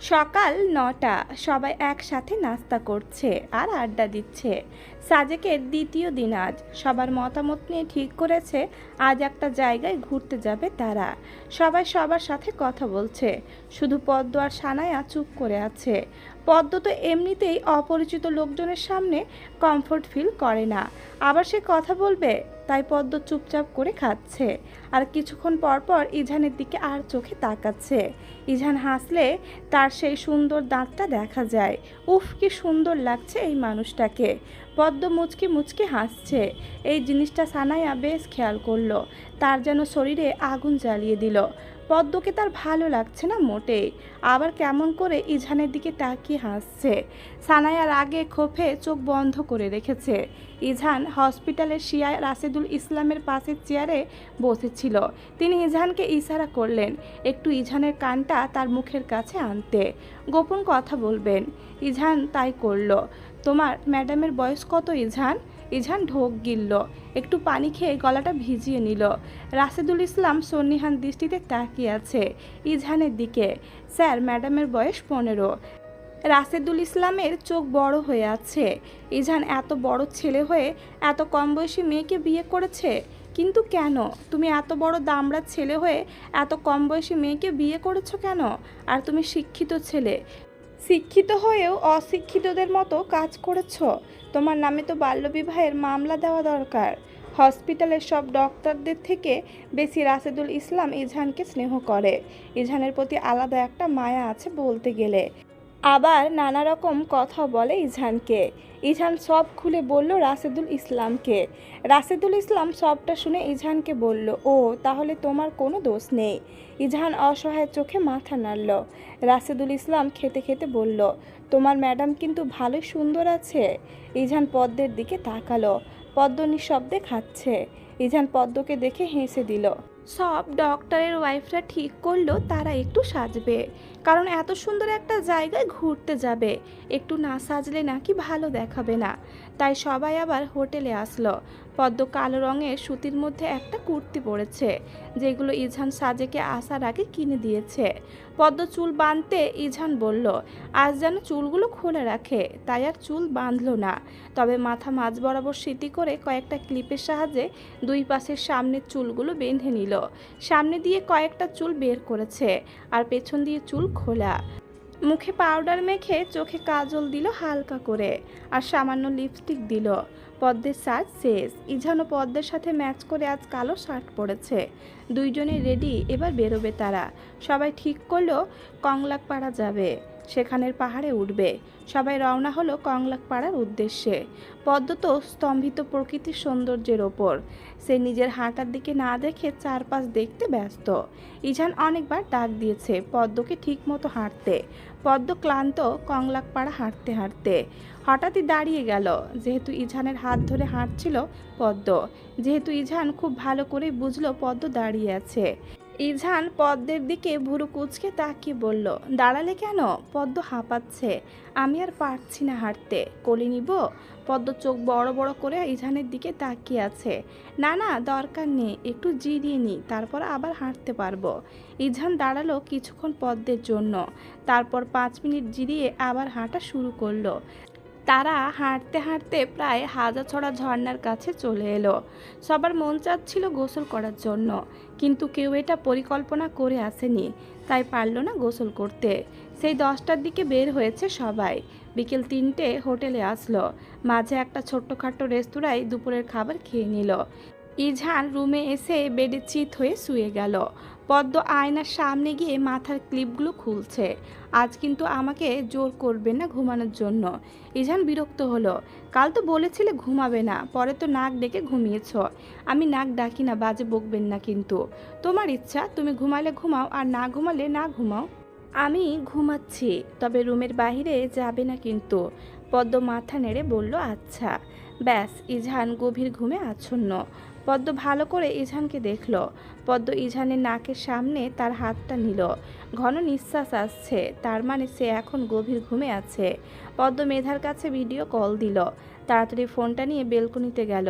সকাল নটা, সবাই একসাথে নাস্তা করছে আর আড্ডা দিচ্ছে। সাজেকের দ্বিতীয় দিন আজ। সবার মতামত নিয়ে ঠিক করেছে, আজ একটা জায়গায় ঘুরতে যাবে তারা। সবাই সবার সাথে কথা বলছে। শুধু পদ্ম আর সানায়া চুপ করে আছে। পদ্ম তো এমনিতেই অপরিচিত লোকজনের সামনে কমফোর্ট ফিল করে না। আবার সে কথা বলবে, তাই পদ্ম চুপচাপ করে খাচ্ছে। আর কিছুক্ষণ পর পর ইঝানের দিকে আর চোখে তাকাচ্ছে। ইঝান হাসলে তার সেই সুন্দর দাঁতটা দেখা যায়। উফ, কি সুন্দর লাগছে এই মানুষটাকে। পদ্ম মুচকি মুচকি হাসছে। এই জিনিসটা সানায়া বেশ খেয়াল করল। তার যেন শরীরে আগুন জ্বালিয়ে দিল। পদ্মকে তার ভালো লাগছে না মোটেই। আবার কেমন করে ইঝানের দিকে তাকিয়ে হাসছে। সানায়ার আগে ক্ষোভে চোখ বন্ধ করে রেখেছে। ইঝান হসপিটালের শিয়া রাশেদুল ইসলামের পাশের চেয়ারে বসেছিল। তিনি ইঝানকে ইশারা করলেন, একটু ইঝানের কানটা তার মুখের কাছে আনতে। গোপন কথা বলবেন। ইঝান তাই করল। তোমার ম্যাডামের বয়স কত ইঝান? ইঝান ঢোক গিলল। একটু পানি খেয়ে গলাটা ভিজিয়ে নিল। রাশেদুল ইসলাম সন্নিহান দৃষ্টিতে তাকিয়ে আছে ইঝানের দিকে। স্যার, ম্যাডামের বয়স পনেরো। রাশেদুল ইসলামের চোখ বড় হয়ে আছে। ইঝান এত বড় ছেলে হয়ে এত কম বয়সী মেয়েকে বিয়ে করেছে? কিন্তু কেন? তুমি এত বড় দামড়া ছেলে হয়ে এত কম বয়সী মেয়েকে বিয়ে করেছ কেন? আর তুমি শিক্ষিত ছেলে। শিক্ষিত হয়েও অশিক্ষিতদের মতো কাজ করেছ। তোমার নামে তো বাল্যবিবাহের মামলা দেওয়া দরকার। হসপিটালের সব ডক্টরদের থেকে বেশি রাশেদুল ইসলাম ইজহানকে স্নেহ করে। ইজহানের প্রতি আলাদা একটা মায়া আছে বলতে গেলে। আবার নানা রকম কথা বলে ইঝানকে। ইঝান সব খুলে বলল রাশেদুল ইসলামকে। রাশেদুল ইসলাম সবটা শুনে ইঝানকে বলল, ও, তাহলে তোমার কোনো দোষ নেই। ইঝান অসহায় চোখে মাথা নাড়ল। রাশেদুল ইসলাম খেতে খেতে বলল, তোমার ম্যাডাম কিন্তু ভালোই সুন্দর আছে। ইঝান পদ্মের দিকে তাকালো। পদ্ম নিঃশব্দে খাচ্ছে। ইঝান পদ্মকে দেখে হেসে দিল, সব ডক্টরের ওয়াইফরা ঠিক করল, তারা একটু সাজবে। কারণ এত সুন্দর একটা জায়গায় ঘুরতে যাবে। একটু না সাজলে নাকি ভালো দেখাবে না। তাই সবাই আবার হোটেলে আসলো। পদ্ম কালো রঙের সুতির মধ্যে একটা কুর্তি পরেছে, যেগুলো ইঝান সাজেকে আসার আগে কিনে দিয়েছে। পদ্ম চুল বাঁধতে ইঝান বলল, আজ যেন চুলগুলো খুলে রাখে। তাই আর চুল বাঁধলো না। তবে মাথা মাঝ বরাবর স্মৃতি করে কয়েকটা ক্লিপের সাহায্যে দুই পাশের সামনের চুলগুলো বেঁধে নিল। সামনে দিয়ে কয়েকটা চুল বের করেছে, আর পেছন দিয়ে চুল খোলা। মুখে পাউডার মেখে চোখে কাজল দিল হালকা করে আর সামান্য লিপস্টিক দিল। পদ্মের সাজ শেষ। ইঝানো পদ্মের সাথে ম্যাচ করে আজ কালো শার্ট পরেছে। দুইজনে রেডি এবার বেরোবে তারা। সবাই ঠিক করল কংলাক পাড়া যাবে। সেখানের পাহাড়ে উঠবে। সবাই রওনা হলো কংলাক পাড়ার উদ্দেশ্যে। পদ্ম তো স্তম্ভিত প্রকৃতির সৌন্দর্যের ওপর। সে নিজের হাঁটার দিকে না দেখে চারপাশ দেখতে ব্যস্ত। ইঝান অনেকবার ডাক দিয়েছে পদ্মকে ঠিক মতো হাঁটতে। পদ্ম ক্লান্ত কংলাক পাড়া হাঁটতে হাঁটতে। হঠাৎই দাঁড়িয়ে গেল। যেহেতু ইঝানের হাত ধরে হাঁটছিল পদ্ম। যেহেতু ইঝান খুব ভালো করে বুঝলো পদ্ম দাঁড়িয়ে আছে। ইঝান পদ্মের দিকে ভুরু কুচকে তাকিয়ে বলল, দাঁড়ালে কেন? পদ্ম হাঁপাচ্ছে। আমি আর পারছি না হাঁটতে। কলি নিব? পদ্ম চোখ বড় বড় করে ইঝানের দিকে তাকিয়ে আছে। না না, দরকার নেই। একটু জিরিয়ে নি, তারপর আবার হাঁটতে পারব। ইঝান দাঁড়াল কিছুক্ষণ পদ্মের জন্য। তারপর পাঁচ মিনিট জিরিয়ে আবার হাঁটা শুরু করল। তারা হাঁটতে হাঁটতে প্রায় হাজাছড়া ঝর্ণার কাছে চলে এলো। সবার মন চাচ্ছিল গোসল করার জন্য, কিন্তু কেউ এটা পরিকল্পনা করে আসেনি, তাই পারল না গোসল করতে। সেই দশটার দিকে বের হয়েছে সবাই। বিকেল তিনটে হোটেলে আসলো। মাঝে একটা ছোট্টখাট্ট রেস্তোরাঁয় দুপুরের খাবার খেয়ে নিল। ইঝান রুমে এসে বেডে চিত হয়ে শুয়ে গেল। পদ্ম আয়নার সামনে গিয়ে মাথার ক্লিপগুলো খুলছে। আজ কিন্তু আমাকে জোর করবে না ঘুমানোর জন্য। ইঝান বিরক্ত হলো। কাল তো বলেছিলে ঘুমাবে না, পরে তো নাক ডেকে ঘুমিয়েছ। আমি নাক ডাকি না, বাজে বকবেন না কিন্তু। তোমার ইচ্ছা, তুমি ঘুমালে ঘুমাও, আর না ঘুমালে না ঘুমাও। আমি ঘুমাচ্ছি, তবে রুমের বাইরে যাবে না কিন্তু। পদ্ম মাথা নেড়ে বলল আচ্ছা। ব্যাস ইঝান গভীর ঘুমে আচ্ছন্ন। পদ্ম ভালো করে ইঝানকে দেখল। পদ্ম ইঝানের নাকের সামনে তার হাতটা নিল। ঘন নিঃশ্বাস আসছে। তার মানে সে এখন গভীর ঘুমে আছে। পদ্ম মেধার কাছে ভিডিও কল দিল। তাড়াতাড়ি ফোনটা নিয়ে বেলকনিতে গেল।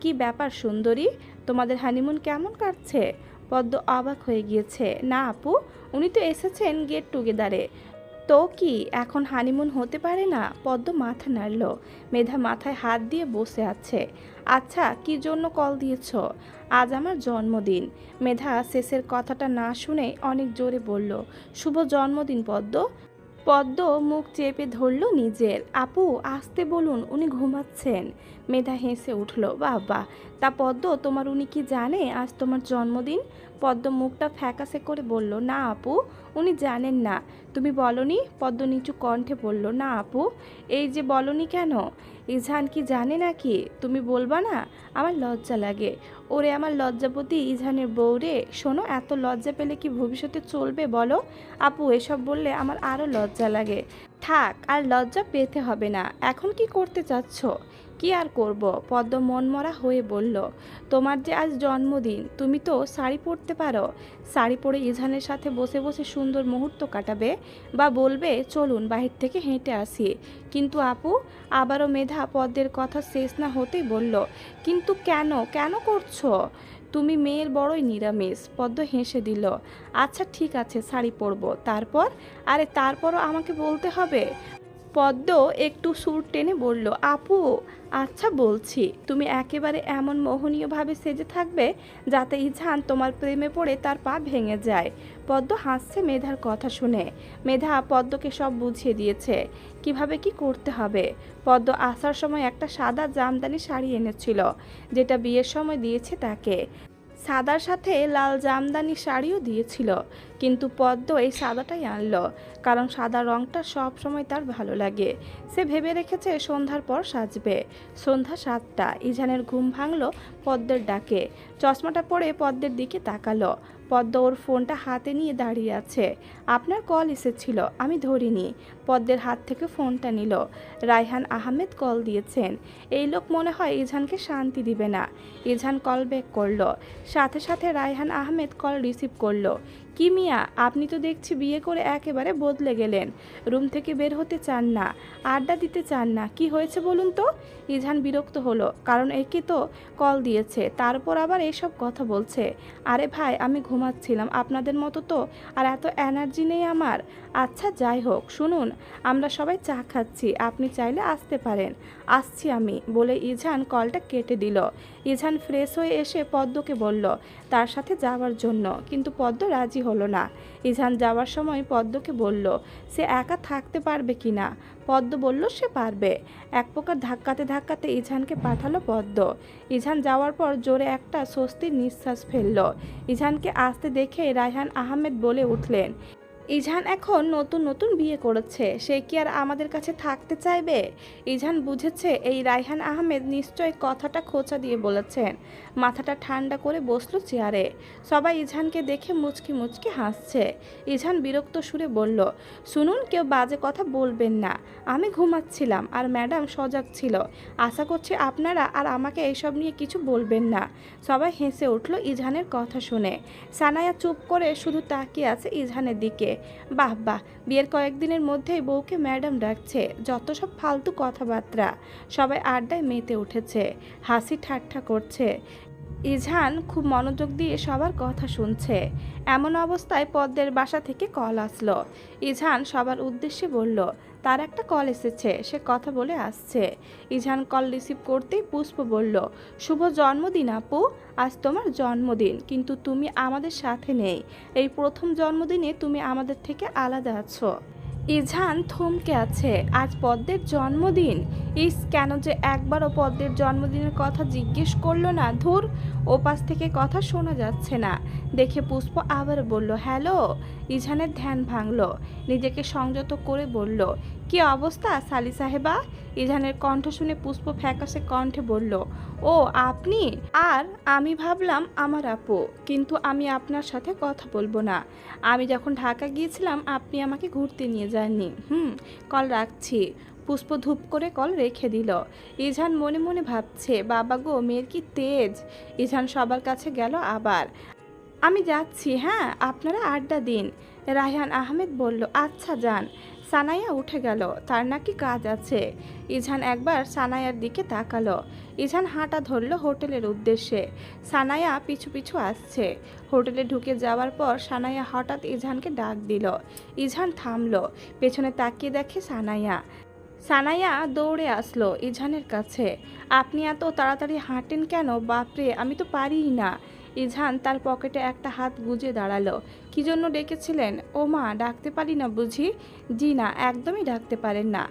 কি ব্যাপার সুন্দরী? তোমাদের হানিমুন কেমন কাটছে? পদ্ম অবাক হয়ে গিয়েছে। না আপু, উনি তো এসেছেন গেট টুগেদারে। তো কি এখন হানিমুন হতে পারে না? পদ্ম মাথা নাড়ল। মেধা মাথায় হাত দিয়ে বসে আছে। আচ্ছা কি জন্য কল দিয়েছ? আজ আমার জন্মদিন। মেধা শেষের কথাটা না শুনে অনেক জোরে বলল, শুভ জন্মদিন, পদ্ম। পদ্ম মুখ চেপে ধরল নিজের। আপু, আসতে বলুন, উনি ঘুমাচ্ছেন। মেধা হেসে উঠল বাবা তা পদ্ম, তোমার উনি কি জানে আজ তোমার জন্মদিন? পদ্ম মুখটা ফ্যাকাসে করে বলল, না আপু, উনি জানেন না। তুমি বলনি? পদ্ম নিচু কণ্ঠে বলল, না আপু। এই যে বলনি কেন? ইজহান কি জানে নাকি? তুমি বলবা না? আমার লজ্জা লাগে। ওরে আমার লজ্জাপতি ইজহানের বউরে শোনো, এত লজ্জা পেলে কি ভবিষ্যতে চলবে বলো? আপু, এসব বললে আমার আরও লজ্জা লাগে। থাক, আর লজ্জা পেতে হবে না। এখন কি করতে চাচ্ছ? কি আর করব? পদ্ম মনমরা হয়ে বলল, তোমার যে আজ জন্মদিন, তুমি তো শাড়ি পরতে পারো। শাড়ি পরে ইজহানের সাথে বসে বসে সুন্দর মুহূর্ত কাটাবে বা বলবে, চলুন বাহির থেকে হেঁটে আসি। কিন্তু আপু, আবারও মেধা পদ্মের কথা শেষ না হতেই বলল, কিন্তু কেন? কেন করছ? তুমি মেয়ের বড়ই নিরামিষ। পদ্ম হেসে দিল আচ্ছা ঠিক আছে, শাড়ি পরবো। তারপর? আরে, তারপরও আমাকে বলতে হবে? পদ্ম একটু সুর টেনে বলল, আপু আচ্ছা বলছি, তুমি একেবারে এমন মোহনীয়ভাবে সেজে থাকবে যাতে ইঝান তোমার প্রেমে পড়ে তার পা ভেঙে যায়। পদ্ম হাসছে মেধার কথা শুনে। মেধা পদ্মকে সব বুঝিয়ে দিয়েছে। কীভাবে কি করতে হবে? পদ্ম আসার সময় একটা সাদা জামদানি শাড়ি এনেছিল, যেটা বিয়ের সময় দিয়েছে তাকে। সাদার সাথে লাল জামদানি শাড়িও দিয়েছিল, কিন্তু পদ্ম এই সাদাটাই আনলো, কারণ সাদা রঙটা সব সময় তার ভালো লাগে। সে ভেবে রেখেছে সন্ধ্যার পর সাজবে। সন্ধ্যা সাতটা, ইজানের ঘুম ভাঙলো পদ্মের ডাকে। চশমাটা পরে পদ্মের দিকে তাকালো। পদ্ম ওর ফোনটা হাতে নিয়ে দাঁড়িয়ে আছে। আপনার কল এসেছিল, আমি ধরিনি। পদ্মের হাত থেকে ফোনটা নিল। রায়হান আহমেদ কল দিয়েছেন। এই লোক মনে হয় ইজানকে শান্তি দিবে না। ইজান কল ব্যাক করল। সাথে সাথে রায়হান আহমেদ কল রিসিভ করল। কি মিয়া, আপনি তো দেখছি বিয়ে করে একেবারে বদলে গেলেন। রুম থেকে বের হতে চান না, আড্ডা দিতে চান না। কি হয়েছে বলুন তো? ইজান বিরক্ত হলো। কারণ একে তো কল দিয়েছে, তারপর আবার এসব কথা বলছে। আরে ভাই, আমি ঘুমাচ্ছিলাম। আপনাদের মতো তো, আর এত এনার্জি নেই আমার। আচ্ছা যাই হোক, শুনুন, আমরা সবাই চা খাচ্ছি, আপনি চাইলে আসতে পারেন। আসছি আমি, বলে ইজান কলটা কেটে দিল। ইজান ফ্রেশ হয়ে এসে পদ্মকে বলল, তার সাথে যাওয়ার জন্য। কিন্তু পদ্ম রাজি হলো না। ইজান যাওয়ার সময় পদ্মকে বলল, সে একা থাকতে পারবে কি না? পদ্ম বলল, সে পারবে। এক প্রকার ধাক্কাতে ধাক্কাতে ইজানকে পাঠালো পদ্ম। ইজান যাওয়ার পর জোরে একটা স্বস্তির নিঃশ্বাস ফেলল। ইজানকে আসতে দেখে রায়হান আহমেদ বলে উঠলেন ইজহান এখন নতুন নতুন বিয়ে করেছে। সে কি আর আমাদের কাছে থাকতে চাইবে? ইজহান বুঝেছে এই রায়হান আহমেদ নিশ্চয় কথাটা খোঁচা দিয়ে বলেছেন। মাথাটা ঠান্ডা করে বসল চেয়ারে। সবাই ইজহানকে দেখে মুচকি মুচকি হাসছে। ইজহান বিরক্ত সুরে বলল, শুনুন, কেউ বাজে কথা বলবেন না। আমি ঘুমাচ্ছিলাম আর ম্যাডাম সজাগ ছিল। আশা করছি আপনারা আর আমাকে এইসব নিয়ে কিছু বলবেন না। সবাই হেসে উঠল ইজহানের কথা শুনে। সানায়া চুপ করে শুধু তাকিয়ে আছে ইজহানের দিকে। বাহ বাহ, বিয়ের কয়েকদিনের মধ্যেই বউকে ম্যাডাম ডাকছে। যত সব ফালতু কথাবার্তা। সবাই আড্ডায় মেতে উঠেছে। হাসি ঠাট্টা করছে। ইজহান খুব মনোযোগ দিয়ে সবার কথা শুনছে। এমন অবস্থায় পদ্মের বাসা থেকে কল আসলো। ইজহান সবার উদ্দেশ্যে বলল, তার একটা কল এসেছে, সে কথা বলে আসছে। ইজহান কল রিসিভ করতেই পুষ্প বলল, শুভ জন্মদিন আপু, আজ তোমার জন্মদিন, কিন্তু তুমি আমাদের সাথে নেই। এই প্রথম জন্মদিনে তুমি আমাদের থেকে আলাদা আছো। ইজহান থমকে আছে। আজ পদ্মের জন্মদিন। ইস, কেন যে একবারও পদ্মের জন্মদিনের কথা জিজ্ঞেস করল না ধুর, ওপাশ থেকে কথা শোনা যাচ্ছে না। দেখে পুষ্প আবার বলল, হ্যালো? ইঝানের ধ্যান ভাঙল। নিজেকে সংযত করে বলল কি অবস্থা? সালি সাহেবা? ইজহানের কণ্ঠ শুনে পুষ্প ফ্যাকাশে কণ্ঠে বলল, ও, আপনি? আর আমি ভাবলাম আমার আপু, কিন্তু আমি আপনার সাথে কথা বলব না। আমি যখন ঢাকা গিয়েছিলাম, আপনি আমাকে ঘুরতে নিয়ে যাননি। হুম, কল রাখছি। পুষ্প ধূপ করে কল রেখে দিল। ইজহান মনে মনে ভাবছে, বাবা গো, মেয়ের কি তেজ? ইজহান সবার কাছে গেল আবার, আমি যাচ্ছি হ্যাঁ আপনারা আড্ডা দিন। রায়হান আহমেদ বলল আচ্ছা যান। সানায়া উঠে গেল। তার নাকি কাজ আছে। ইঝান একবার সানায়ার দিকে তাকালো। ইঝান হাঁটা ধরলো হোটেলের উদ্দেশ্যে। সানায়া পিছু পিছু আসছে। হোটেলে ঢুকে যাওয়ার পর সানায়া হঠাৎ ইঝানকে ডাক দিল। ইঝান থামলো। পেছনে তাকিয়ে দেখে সানায়া সানায়া দৌড়ে আসলো ইঝানের কাছে। আপনি এত তাড়াতাড়ি হাঁটেন কেন? বাপরে, আমি তো পারিই না। ইঝান তার পকেটে একটা হাত গুজে দাঁড়াল। কি জন্য ডেকেছিলেন? ও মা, ডাকতে পারি না বুঝি? জি না, একদমই ডাকতে পারেন না।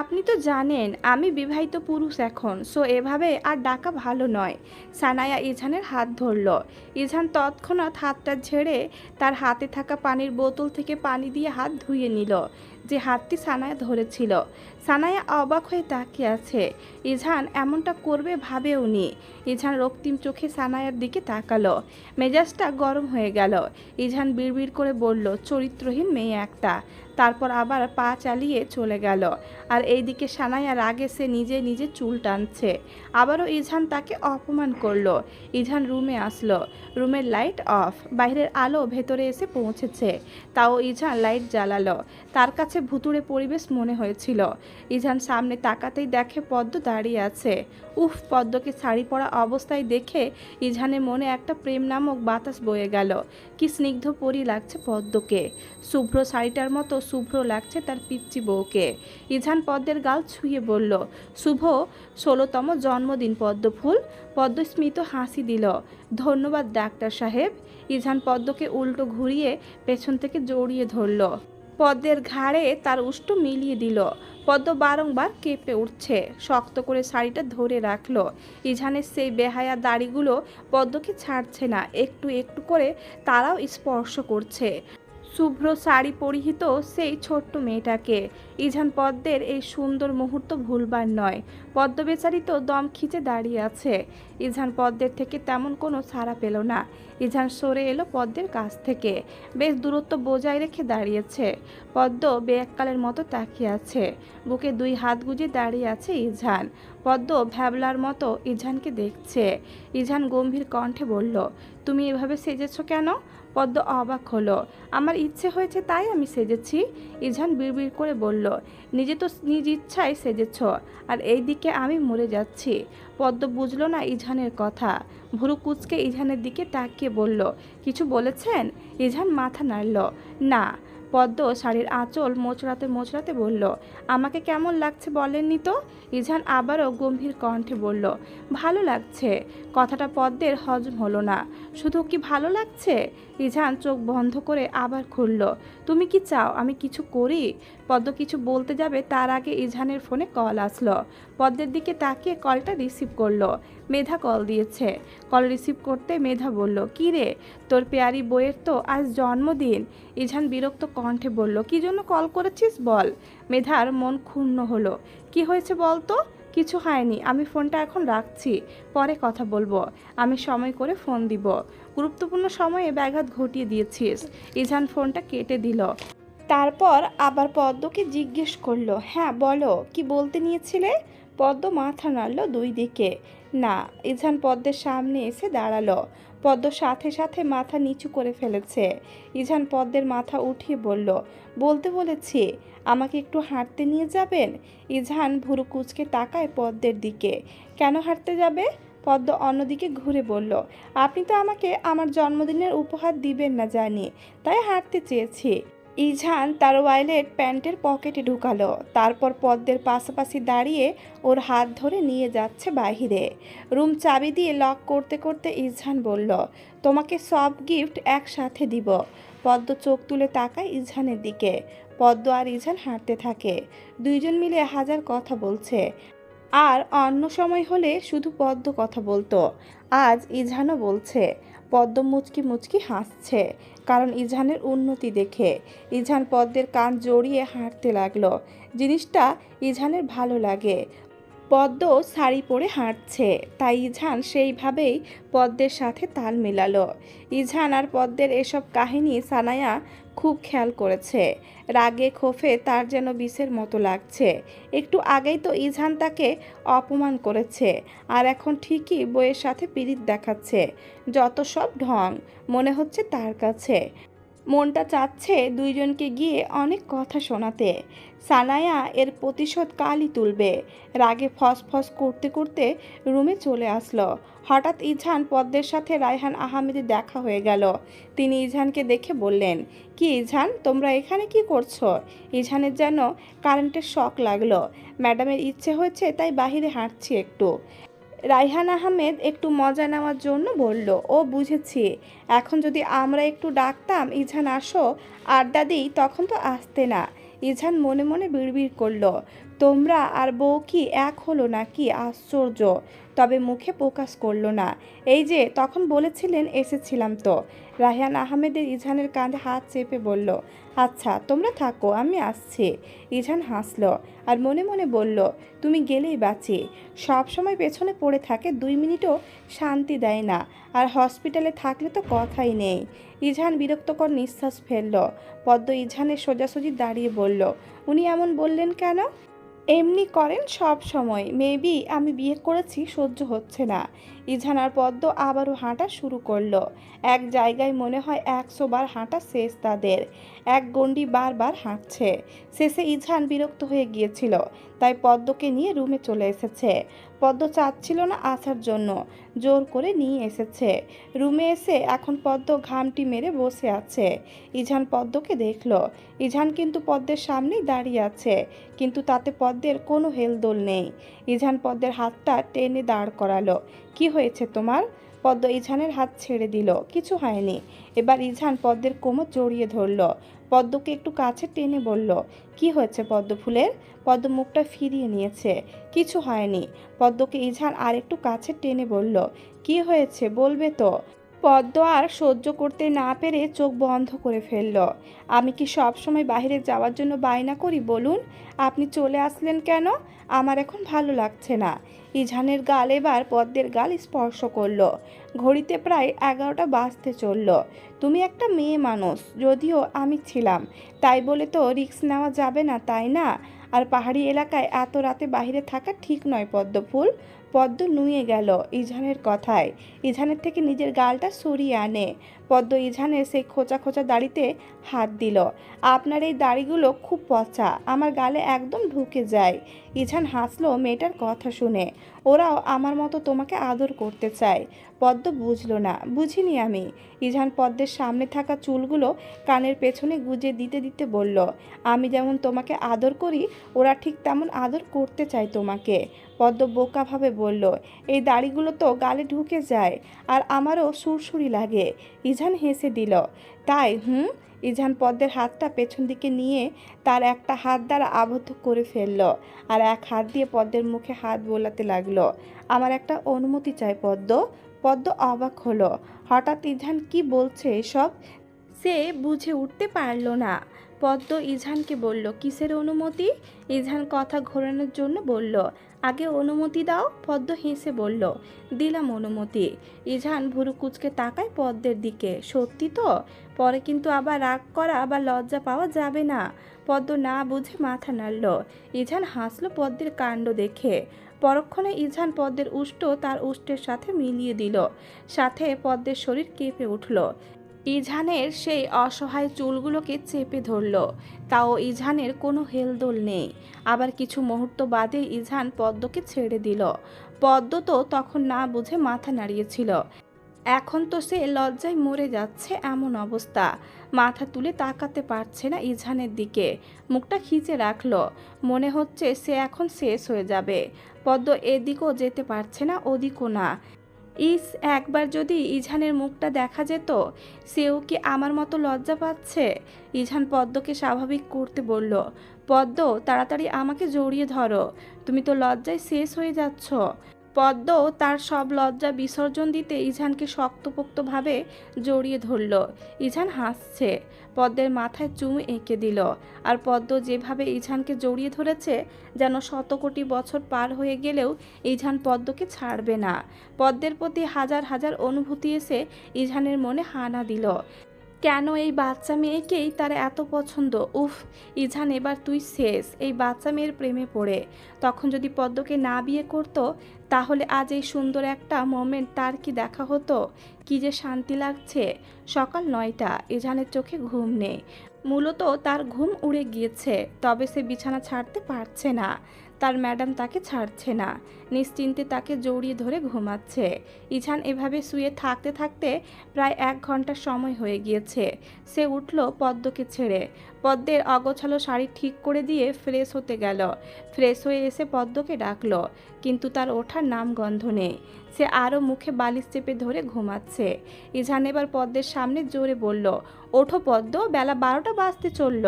আপনি তো জানেন, আমি বিবাহিত পুরুষ এখন, সো এভাবে আর ডাকা ভালো নয়। সানায়া ইঝানের হাত ধরল। ইঝান তৎক্ষণাৎ হাতটা ঝেড়ে তার হাতে থাকা পানির বোতল থেকে পানি দিয়ে হাত ধুয়ে নিল, যে হাতটি সানায়া ধরেছিল। সানায়া অবাক হয়ে তাকিয়ে আছে। ইঝান এমনটা করবে ভাবেও নি ইঝান রক্তিম চোখে সানায়ার দিকে তাকালো। মেজাজটা গরম হয়ে গেল। ইঝান বিড়বিড় করে বলল, চরিত্রহীন মেয়ে একটা। তারপর আবার পা চালিয়ে চলে গেল। আর এইদিকে সানায়া রাগে সে নিজে নিজে চুল টানছে। আবারও ইঝান তাকে অপমান করল। ইঝান রুমে আসলো। রুমের লাইট অফ। বাইরের আলো ভেতরে এসে পৌঁছেছে। তাও ইঝান লাইট জ্বালালো। তার কাছে ভুতুড়ে পরিবেশ মনে হয়েছিল। ইঝান সামনে তাকাতেই দেখে পদ্ম দাঁড়িয়ে আছে। উফ, পদ্মকে শাড়ি পরা অবস্থায় দেখে ইঝানের মনে একটা প্রেম নামক বাতাস বয়ে গেল। কি স্নিগ্ধ পরি লাগছে পদ্মকে। শুভ্র শাড়িটার মতো শুভ্র লাগছে তার পিচ্চি বউকে। ইঝান পদ্মের গাল ছুঁয়ে বলল, শুভ, ষোলোতম জন্মদিন পদ্মফুল পদ্ম স্মিত হাসি দিল, ধন্যবাদ ডাক্তার সাহেব। ইঝান পদ্মকে উল্টো ঘুরিয়ে পেছন থেকে জড়িয়ে ধরল। পদ্মের ঘাড়ে তার উষ্ট মিলিয়ে দিল। পদ্ম বারংবার কেঁপে উঠছে। শক্ত করে শাড়িটা ধরে রাখল। ইঝানের সেই বেহায়া দাড়িগুলো পদ্মকে ছাড়ছে না। একটু একটু করে তারাও স্পর্শ করছে। শুভ্র শাড়ি পরিহিত সেই ছোট্ট মেয়েটাকে। ইঝান পদ্মের এই সুন্দর মুহূর্ত ভুলবার নয়। পদ্ম বেচারি তো দম খিচে দাঁড়িয়ে আছে। ইঝান পদ্মের থেকে তেমন কোনো সাড়া পেল না। ইঝান সরে এলো পদ্মের কাছ থেকে। বেশ দূরত্ব বজায় রেখে দাঁড়িয়েছে। পদ্ম বেয়াক্কালের মতো তাকিয়ে আছে। বুকে দুই হাত গুজে দাঁড়িয়ে আছে ইঝান। পদ্ম ভ্যাবলার মতো ইঝানকে দেখছে। ইঝান গম্ভীর কণ্ঠে বলল, তুমি এভাবে সেজেছ কেন? পদ্ম অবাক হলো। আমার ইচ্ছে হয়েছে তাই আমি সেজেছি ইঝান বিড়বিড় করে বলল। নিজে তো নিজ ইচ্ছায় সেজেছ, আর এই দিকে আমি মরে যাচ্ছি। পদ্ম বুঝলো না ইঝানের কথা। ভুরু কুচকে ইঝানের দিকে তাকিয়ে বলল, কিছু বলেছেন? ইঝান মাথা নাড়ল। না। পদ্ম শাড়ির আঁচল মোচড়াতে মোচড়াতে বলল, আমাকে কেমন লাগছে বলেননি তো? ইঝান আবারও গম্ভীর কণ্ঠে বলল, ভালো লাগছে। কথাটা পদ্মের হজম হলো না। শুধু কি ভালো লাগছে? ইঝান চোখ বন্ধ করে আবার খুলল। তুমি কি চাও আমি কিছু করি? পদ্ম কিছু বলতে যাবে তার আগে ইঝানের ফোনে কল আসলো। পদ্মের দিকে তাকিয়ে কলটা রিসিভ করল। মেধা কল দিয়েছে। কল রিসিভ করতে মেধা বলল, কি রে? তোর পেয়ারি বইয়ের তো আজ জন্মদিন। ইঝান বিরক্ত কণ্ঠে বলল, কি জন্য কল করেছিস বল? মেধার মন ক্ষুণ্ণ হলো, কি হয়েছে বল তো? কিছু হয়নি, আমি ফোনটা এখন রাখছি, পরে কথা বলব। আমি সময় করে ফোন দিব। গুরুত্বপূর্ণ সময়ে ব্যাঘাত ঘটিয়ে দিয়েছিস ইজান ফোনটা কেটে দিল। তারপর আবার পদ্মকে জিজ্ঞেস করল হ্যাঁ বলো, কি বলতে নিয়েছিলে? পদ্ম মাথা নাড়ল দুই দিকে। না, ইজান পদ্মের সামনে এসে দাঁড়াল। পদ্ম সাথে সাথে মাথা নিচু করে ফেলেছে। ইঝান পদ্মের মাথা উঠিয়ে বলল, বলতে বলেছি, আমাকে একটু হাঁটতে নিয়ে যাবেন? ইঝান ভুরু কুচকে তাকায় পদ্মের দিকে। কেন হাঁটতে যাবে? পদ্ম অন্যদিকে ঘুরে বলল, আপনি তো আমাকে আমার জন্মদিনের উপহার দিবেন না জানি, তাই হাঁটতে চেয়েছি। ইঝান তার ওয়াইলেট প্যান্টের পকেটে ঢুকালো। তারপর পদ্মের পাশাপাশি দাঁড়িয়ে ওর হাত ধরে নিয়ে যাচ্ছে বাইরে রুম চাবি দিয়ে লক করতে করতে ইঝান বলল, তোমাকে সব গিফট একসাথে দিব। পদ্ম চোখ তুলে তাকায় ইঝানের দিকে। পদ্ম আর ইঝান হাঁটতে থাকে। দুইজন মিলে হাজার কথা বলছে। আর অন্য সময় হলে শুধু পদ্ম কথা বলতো। আজ ইঝানও বলছে। পদ্ম মুচকি মুচকি হাসছে। কারণ ইজহানের উন্নতি দেখে ইজহান পদ্মের কান জড়িয়ে হাঁটতে লাগল। জিনিসটা ইজহানের ভালো লাগে। পদ্ম শাড়ি পরে হাঁটছে। তাই ইঝান সেইভাবেই পদ্মের সাথে তাল মেলালো। ইঝান আর পদ্মের এসব কাহিনী সানায়া খুব খেয়াল করেছে। রাগে ক্ষোভে তার যেন বিষের মতো লাগছে। একটু আগেই তো ইঝান তাকে অপমান করেছে। আর এখন ঠিকই বইয়ের সাথে পিরিত দেখাচ্ছে। যত সব ঢং, মনে হচ্ছে তার কাছে। মনটা চাচ্ছে দুইজনকে গিয়ে অনেক কথা শোনাতে। সানায়া এর প্রতিশোধ কালই তুলবে। রাগে ফসফস করতে করতে রুমে চলে আসলো। হঠাৎ ইঝান পদ্মের সাথে রায়হান আহমেদের দেখা হয়ে গেল। তিনি ইঝানকে দেখে বললেন, কি ইঝান, তোমরা এখানে কি করছ? ইঝানের যেন কারেন্টের শক লাগল। ম্যাডামের ইচ্ছে হয়েছে, তাই বাহিরে হাঁটছি একটু। রাইহান আহমেদ একটু মজা নেওয়ার জন্য বলল, ও, বুঝেছি। এখন যদি আমরা একটু ডাকতাম, ইঝান আসো। আড্ডা দিই তখন তো আসতে না। ইঝান মনে মনে বিড়বিড় করল তোমরা আর বউ কি এক হলো নাকি? আশ্চর্য! তবে মুখে প্রকাশ করল না। এই যে, তখন বলেছিলেন, এসেছিলাম তো। রায়হান আহমেদের ইঝানের কাঁধে হাত চেপে বলল আচ্ছা তোমরা থাকো, আমি আসছি। ইঝান হাসলো আর মনে মনে বলল, তুমি গেলেই বাঁচি। সব সময় পেছনে পড়ে থাকে, দুই মিনিটও শান্তি দেয় না। আর হসপিটালে থাকলে তো কথাই নেই। ইঝান বিরক্তকর নিঃশ্বাস ফেলল। পদ্ম ইঝানের সোজাসুজি দাঁড়িয়ে বলল, উনি এমন বললেন কেন? এমনি করেন সব সময়। মেবি আমি বিয়ে করেছি, সহ্য হচ্ছে না। ইজানার পদ্ম আবারও হাঁটা শুরু করল। এক জায়গায় মনে হয় একশো বার হাঁটা শেষ তাদের। এক গণ্ডি বারবার হাঁটছে। শেষে ইঝান বিরক্ত হয়ে গিয়েছিল। তাই পদ্মকে নিয়ে রুমে চলে এসেছে। পদ্ম চাচ্ছিল না আসার জন্য, জোর করে নিয়ে এসেছে। রুমে এসে এখন পদ্ম ঘামটি মেরে বসে আছে। ইঝান পদ্মকে দেখল। ইঝান কিন্তু পদ্মের সামনেই দাঁড়িয়ে আছে, কিন্তু তাতে পদ্মের কোনো হেলদোল নেই। ইঝান পদ্মের হাতটা টেনে দাঁড় করালো। কি হয়েছে তোমার? পদ্ম ইঝানের হাত ছেড়ে দিল। কিছু হয়নি। এবার ইঝান পদ্মের কোমর জড়িয়ে ধরল। পদ্মকে একটু কাছে টেনে বলল, কি হয়েছে পদ্ম ফুলের? পদ্ম মুখটা ফিরিয়ে নিয়েছে। কিছু হয়নি। পদ্মকে ইঝান আর একটু কাছে টেনে বলল, কি হয়েছে? বলবে তো। পদ্ম আর সহ্য করতে না পেরে চোখ বন্ধ করে ফেলল। আমি কি সব সময় বাইরে যাওয়ার জন্য বায়না করি, বলুন? আপনি চলে আসলেন কেন? আমার এখন ভালো লাগছে না। ইঝানের গাল এবার পদ্মের গাল স্পর্শ করল। ঘড়িতে প্রায় এগারোটা বাজতে চলল। তুমি একটা মেয়ে মানুষ, যদিও আমি ছিলাম। তাই বলে তো রিস্ক নেওয়া যাবে না, তাই না? আর পাহাড়ি এলাকায় এত রাতে বাইরে থাকা ঠিক নয়, পদ্মফুল। পদ্ম নুয়ে গেল ইঝানের কথায়। ইঝানের থেকে নিজের গালটা সরিয়ে আনে। পদ্ম ইঝানের সেই খোঁচা খোঁচা দাড়িতে হাত দিল। আপনার এই দাড়িগুলো খুব পচা, আমার গালে একদম ঢুকে যায়। ইঝান হাসলো মেয়েটার কথা শুনে। ওরাও আমার মতো তোমাকে আদর করতে চায়। পদ্ম বুঝলো না। বুঝিনি আমি। ইঝান পদ্মের সামনে থাকা চুলগুলো কানের পেছনে গুজে দিতে দিতে বলল, আমি যেমন তোমাকে আদর করি, ওরা ঠিক তেমন আদর করতে চায় তোমাকে। পদ্ম বোকাভাবে বলল, এই দাড়িগুলো তো গালে ঢুকে যায় আর আমারও সুরসুরি লাগে। ইঝান হেসে দিল, তাই, হুম? ইঝান পদ্মের হাতটা পেছন দিকে নিয়ে তার একটা হাত দ্বারা আবদ্ধ করে ফেলল আর এক হাত দিয়ে পদ্মের মুখে হাত বোলাতে লাগল, আমার একটা অনুমতি চাই পদ্ম। পদ্ম অবাক হলো, হঠাৎ ইঝান কি বলছে এসব? সে বুঝে উঠতে পারল না। পদ্ম ইঝানকে বলল, কিসের অনুমতি? ইঝান কথা ঘোরানোর জন্য বলল আগে অনুমতি দাও, পদ্ম হেসে বলল, দিলাম অনুমতি। ইঝান ভুরু কুচকে তাকায় পদ্মের দিকে। সত্যি তো? পরে কিন্তু আবার রাগ করা বা লজ্জা পাওয়া যাবে না। পদ্ম না বুঝে মাথা নাড়ল। ইঝান হাসলো পদ্মের কাণ্ড দেখে। পরক্ষণে ইঝান পদ্মের উষ্ট তার উষ্টের সাথে মিলিয়ে দিল। সাথে পদ্মের শরীর কেঁপে উঠল। ইঝানের সেই অসহায় চুলগুলোকে চেপে ধরল। তাও ইঝানের কোনো হেলদোল নেই। আবার কিছু মুহূর্ত বাদে ইঝান পদ্মকে ছেড়ে দিল। পদ্ম তো তখন না বুঝে মাথা নাড়িয়েছিল। এখন তো সে লজ্জায় মরে যাচ্ছে এমন অবস্থা। মাথা তুলে তাকাতে পারছে না ইঝানের দিকে। মুখটা খিচে রাখল। মনে হচ্ছে সে এখন শেষ হয়ে যাবে। পদ্ম এদিকও যেতে পারছে না, ওদিকও না। ইস, একবার যদি ইঝানের মুখটা দেখা যেত, সেও কি আমার মতো লজ্জা পাচ্ছে? ইঝান পদ্মকে স্বাভাবিক করতে বলল, পদ্ম, তাড়াতাড়ি আমাকে জড়িয়ে ধরো, তুমি তো লজ্জায় শেষ হয়ে যাচ্ছ। পদ্ম তার সব লজ্জা বিসর্জন দিতে ইঝানকে শক্তপোক্তভাবে জড়িয়ে ধরল। ইঝান হাসছে। পদ্মের মাথায় চুম এঁকে দিল। আর পদ্ম যেভাবে ইঝানকে জড়িয়ে ধরেছে, যেন শত কোটি বছর পার হয়ে গেলেও ইঝান পদ্মকে ছাড়বে না। পদ্মের প্রতি হাজার হাজার অনুভূতি এসে ইঝানের মনে হানা দিল। কেন এই বাচ্চা মেয়েকেই তার এত পছন্দ? উফ, ইঝান, এবার তুই শেষ। এই বাচ্চা মেয়ের প্রেমে পড়ে। তখন যদি পদ্মকে না বিয়ে করতো, তাহলে আজ এই সুন্দর একটা মোমেন্ট তার কি দেখা হতো? কি যে শান্তি লাগছে। সকাল নয়টা, ইঝানের চোখে ঘুম নেই। মূলত তার ঘুম উড়ে গিয়েছে, তবে সে বিছানা ছাড়তে পারছে না। তার ম্যাডাম তাকে ছাড়ছে না। নিশ্চিন্তে তাকে জড়িয়ে ধরে ঘুমাচ্ছে। ইছান এভাবে শুয়ে থাকতে থাকতে প্রায় এক ঘণ্টা সময় হয়ে গিয়েছে। সে উঠল পদ্মকে ছেড়ে। পদ্মের অগোছালো শাড়ি ঠিক করে দিয়ে ফ্রেশ হতে গেল। ফ্রেশ হয়ে এসে পদ্মকে ডাকলো, কিন্তু তার ওঠার নাম গন্ধ নেই। সে আরও মুখে বালিশ চেপে ধরে ঘুমাচ্ছে। ইঝান এবার পদ্মের সামনে জোরে বলল, ওঠো পদ্ম, বেলা বারোটা বাজতে চলল।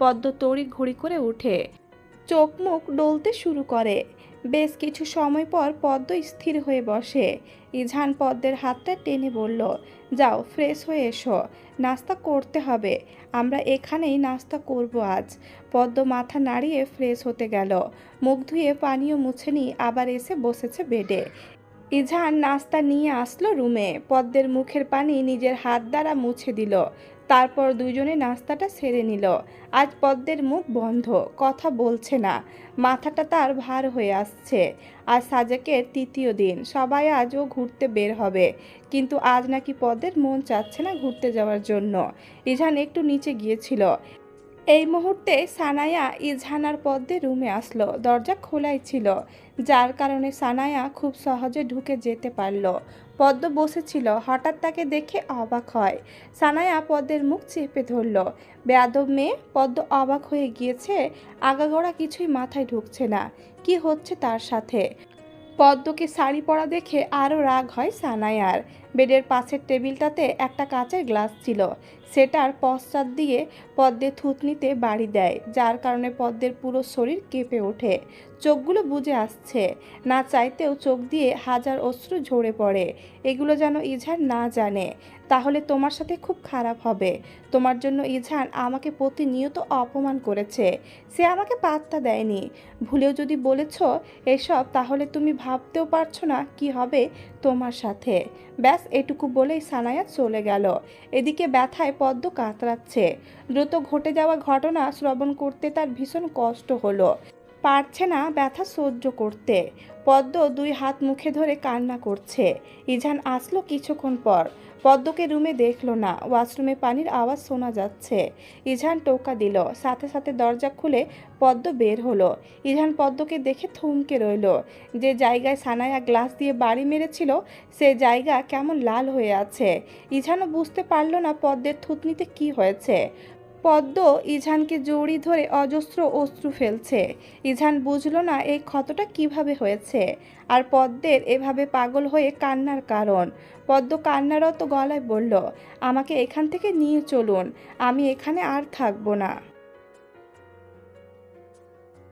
পদ্ম তড়ি ঘড়ি করে উঠে। চোখ মুখ ডলতে শুরু করে। বেশ কিছু সময় পর পদ্ম স্থির হয়ে বসে। ইঝান পদ্মের হাতটা টেনে বলল, যাও, ফ্রেশ হয়ে এসো। নাস্তা করতে হবে। আমরা এখানেই নাস্তা করব আজ। পদ্ম মাথা নাড়িয়ে ফ্রেশ হতে গেল। মুখ ধুয়ে পানীয় মুছে নিয়ে আবার এসে বসেছে বেডে। ইঝান নাস্তা নিয়ে আসলো রুমে। পদ্মের মুখের পানি নিজের হাত দ্বারা মুছে দিল। তারপর দুজনে নাস্তাটা সেরে নিল। আজ পদ্মের মুখ বন্ধ, কথা বলছে না। মাথাটা তার ভার হয়ে আসছে। আজ সাজেকের তৃতীয় দিন, সবাই আজও ঘুরতে বের হবে। কিন্তু আজ নাকি পদ্মের মন চাচ্ছে না ঘুরতে যাওয়ার জন্য। ইঝান একটু নিচে গিয়েছিল। এই মুহূর্তে সানায়া ইজহানার পদ্মে রুমে আসলো। দরজা খোলাই ছিল। যার কারণে সানায়া খুব সহজে ঢুকে যেতে পারল। পদ্ম বসেছিল, হঠাৎ তাকে দেখে অবাক হয়। সানায়া পদ্মের মুখ চেপে ধরল। বেয়াদব মেয়ে, পদ্ম অবাক হয়ে গিয়েছে, আগাগোড়া কিছুই মাথায় ঢুকছে না। কি হচ্ছে তার সাথে? পদ্মকে শাড়ি পরা দেখে আরও রাগ হয় সানায়ার। বেডের পাশের টেবিলটাতে একটা কাঁচের গ্লাস ছিল। সেটার পশ্চাৎ দিয়ে পদ্মের থুতনিতে বাড়ি দেয়, যার কারণে পদ্মের পুরো শরীর কেঁপে ওঠে। চোখগুলো বুজে আসছে, না চাইতেও চোখ দিয়ে হাজার অশ্রু ঝরে পড়ে। এগুলো যেন ইঝান না জানে। তাহলে তোমার সাথে খুব খারাপ হবে। তোমার জন্য ইঝান আমাকে প্রতিনিয়ত অপমান করেছে। সে আমাকে পাত্তা দেয়নি। ভুলেও যদি বলেছ এসব, তাহলে তুমি ভাবতেও পারছ না কি হবে তোমার সাথে। ব্যাস, এটুকু বলেই সানায়া চলে গেল। এদিকে ব্যথায় পদ্ম কাতরাচ্ছে। দ্রুত ঘটে যাওয়া ঘটনা শ্রবণ করতে তার ভীষণ কষ্ট হলো। পারছে না ব্যথা সহ্য করতে। পদ্ম দুই হাত মুখে ধরে কান্না করছে। ইঝান আসলো কিছুক্ষণ পর। পদ্মকে রুমে দেখল না। ওয়াশরুমে পানির আওয়াজ শোনা যাচ্ছে। ইঝান টোকা দিল। সাথে সাথে দরজা খুলে পদ্ম বের হলো। ইঝান পদ্মকে দেখে থমকে রইল। যে জায়গায় সানায়া গ্লাস দিয়ে বাড়ি মেরেছিল, সে জায়গা কেমন লাল হয়ে আছে। ইঝানও বুঝতে পারল না পদ্মের থুতনিতে কি হয়েছে। পদ্ম ইঝানকে জড়ি ধরে অজস্র অশ্রু ফেলছে। ইঝান বুঝল না এই ক্ষতটা কীভাবে হয়েছে। আর পদ্মের এভাবে পাগল হয়ে কান্নার কারণ। পদ্ম কান্নারত গলায় বলল, আমাকে এখান থেকে নিয়ে চলুন, আমি এখানে আর থাকব না।